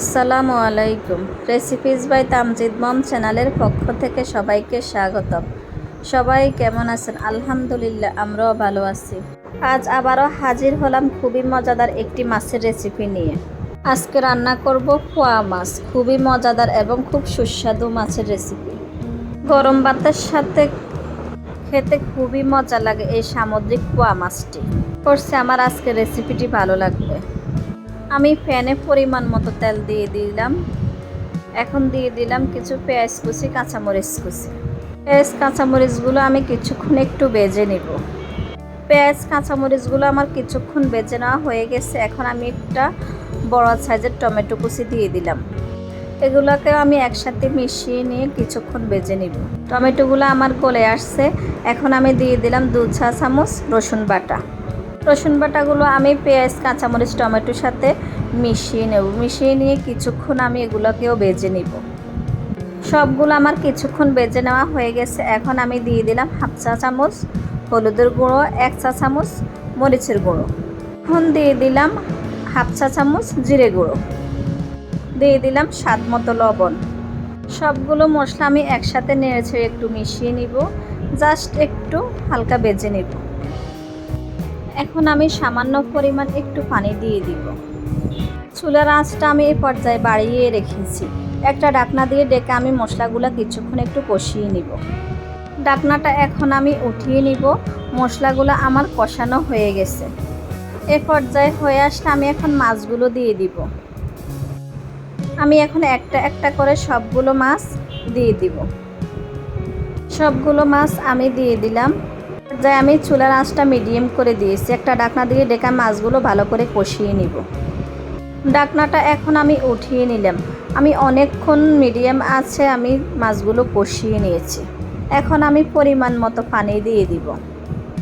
আসসালামু আলাইকুম। Recipes by Tamjid মম চ্যানেলের পক্ষ থেকে সবাইকে স্বাগতম। সবাই কেমন আছেন? আলহামদুলিল্লাহ, আমরাও ভালো আছি। আজ আবারও হাজির হলাম খুবই মজাদার একটি মাছের রেসিপি নিয়ে। আজকে রান্না করব পোয়া মাছ। খুবই মজাদার এবং খুব সুস্বাদু মাছের রেসিপি গরম ভাতের সাথে খেতে খুবই মজা লাগে এই সামুদ্রিক পোয়া মাছটি। করছে আমার আজকে রেসিপিটি ভালো লাগবে। আমি ফ্যানে পরিমাণ মতো তেল দিয়ে দিলাম। এখন দিয়ে দিলাম কিছু পেঁয়াজ কুচি, কাঁচামরিচ কুচি। পেঁয়াজ, কাঁচামরিচগুলো আমি কিছুক্ষণ একটু বেজে নিব। পেঁয়াজ, কাঁচামরিচগুলো আমার কিছুক্ষণ বেজে নেওয়া হয়ে গেছে। এখন আমি একটা বড় সাইজের টমেটো কুচি দিয়ে দিলাম। এগুলোকে আমি একসাথে মিশিয়ে নিয়ে কিছুক্ষণ বেজে নিব। টমেটোগুলো আমার গলে আসছে। এখন আমি দিয়ে দিলাম দু চা চামচ রসুন বাটা। রসুন বাটাগুলো আমি পেঁয়াজ, কাঁচামরিচ, টমেটোর সাথে মিশিয়ে নেব। মিশিয়ে নিয়ে কিছুক্ষণ আমি এগুলোকেও বেজে নিব। সবগুলো আমার কিছুক্ষণ বেজে নেওয়া হয়ে গেছে। এখন আমি দিয়ে দিলাম হাফ চা চামচ হলুদের গুঁড়ো, এক চা চামচ মরিচের গুঁড়ো। এখন দিয়ে দিলাম হাফ চা চামচ জিরে গুঁড়ো। দিয়ে দিলাম স্বাদ মতো লবণ। সবগুলো মশলা আমি একসাথে নেড়েছে একটু মিশিয়ে নিব। জাস্ট একটু হালকা বেজে নিব। এখন আমি সামান্য পরিমাণ একটু পানি দিয়ে দিব। চুলার আঁচটা আমি এই পর্যায়ে বাড়িয়ে রেখেছি। একটা ডাকনা দিয়ে ডেকে আমি মশলাগুলো কিছুক্ষণ একটু কষিয়ে নিব। ডাকনাটা এখন আমি উঠিয়ে নিব। মশলাগুলো আমার কষানো হয়ে গেছে। এ পর্যায়ে হয়ে আসলে আমি এখন মাছগুলো দিয়ে দিব। আমি এখন একটা একটা করে সবগুলো মাছ দিয়ে দিব। সবগুলো মাছ আমি দিয়ে দিলাম। যাই আমি চুলার আঁচটা মিডিয়াম করে দিয়েছি। একটা ডাকনা দিয়ে ডেকা মাছগুলো ভালো করে কষিয়ে নিব। ডাকনাটা এখন আমি উঠিয়ে নিলাম। আমি অনেকক্ষণ মিডিয়াম আছে, আমি মাছগুলো কষিয়ে নিয়েছি। এখন আমি পরিমাণ মতো পানি দিয়ে দিব।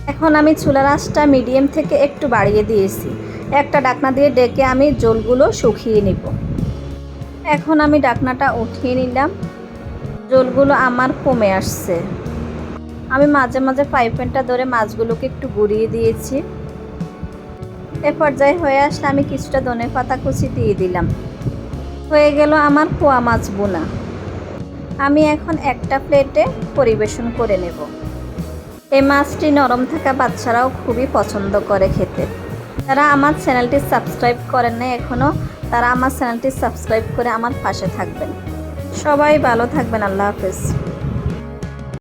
এখন আমি চুলার আঁচটা মিডিয়াম থেকে একটু বাড়িয়ে দিয়েছি। একটা ডাকনা দিয়ে ডেকে আমি জলগুলো শুকিয়ে নিব। এখন আমি ডাকনাটা উঠিয়ে নিলাম। জলগুলো আমার কমে আসছে। আমি মাঝে মাঝে পাইপেনটা ধরে মাছগুলোকে একটু গুড়িয়ে দিয়েছি। এ পর্যায়ে হয়ে আসলে আমি কিছুটা ধনে পাতা কুচি দিয়ে দিলাম। হয়ে গেল আমার পোয়া মাছ বোনা আমি এখন একটা প্লেটে পরিবেশন করে নেব। এই মাছটি নরম থাকা বাচ্চারাও খুবই পছন্দ করে খেতে। যারা আমার চ্যানেলটি সাবস্ক্রাইব করেন না এখনও তারা আমার চ্যানেলটি সাবস্ক্রাইব করে আমার পাশে থাকবেন। সবাই ভালো থাকবেন, আল্লাহ হাফেজ।